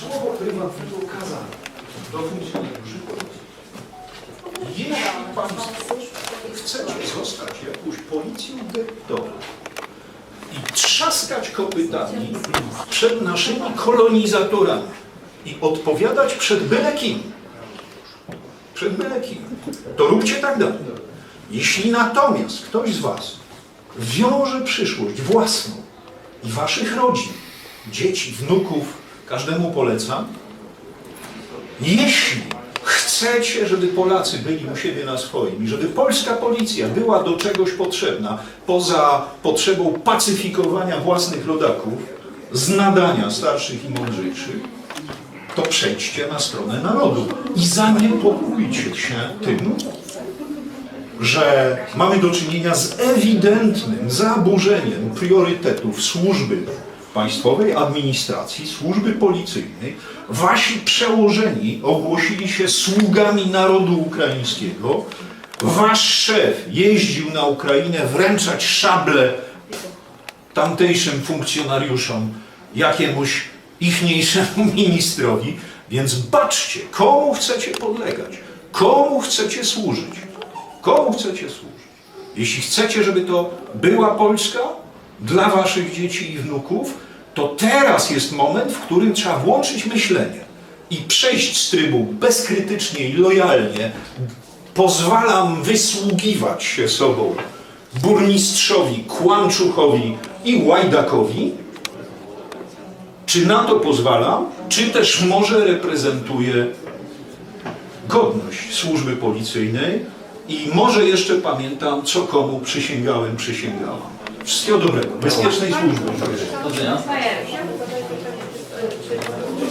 słowo prywatnego kazania do funkcjonariuszy policji. Jeśli Państwo chcecie zostać jakąś policją gettową i trzaskać kopytami przed naszymi kolonizatorami i odpowiadać przed byle kim, przed byle kim, to róbcie tak dalej. Jeśli natomiast ktoś z Was wiąże przyszłość własną i Waszych rodzin, dzieci, wnuków, każdemu polecam, jeśli chcecie, żeby Polacy byli u siebie na swoim i żeby polska policja była do czegoś potrzebna, poza potrzebą pacyfikowania własnych rodaków, z nadania starszych i mądrzejszych, to przejdźcie na stronę narodu i zaniepokójcie się tym, że mamy do czynienia z ewidentnym zaburzeniem priorytetów służby państwowej, administracji, służby policyjnej. Wasi przełożeni ogłosili się sługami narodu ukraińskiego. Wasz szef jeździł na Ukrainę wręczać szable tamtejszym funkcjonariuszom, jakiemuś ichniejszemu ministrowi, więc baczcie, komu chcecie podlegać, komu chcecie służyć, komu chcecie służyć. Jeśli chcecie, żeby to była Polska dla waszych dzieci i wnuków, to teraz jest moment, w którym trzeba włączyć myślenie i przejść z trybu bezkrytycznie i lojalnie. Pozwalam wysługiwać się sobą burmistrzowi, Kłamczuchowi i Łajdakowi, czy na to pozwalam, czy też może reprezentuję godność służby policyjnej i może jeszcze pamiętam, co komu przysięgałem, przysięgałam. Wszystkiego dobrego, bezpiecznej służby. Do widzenia.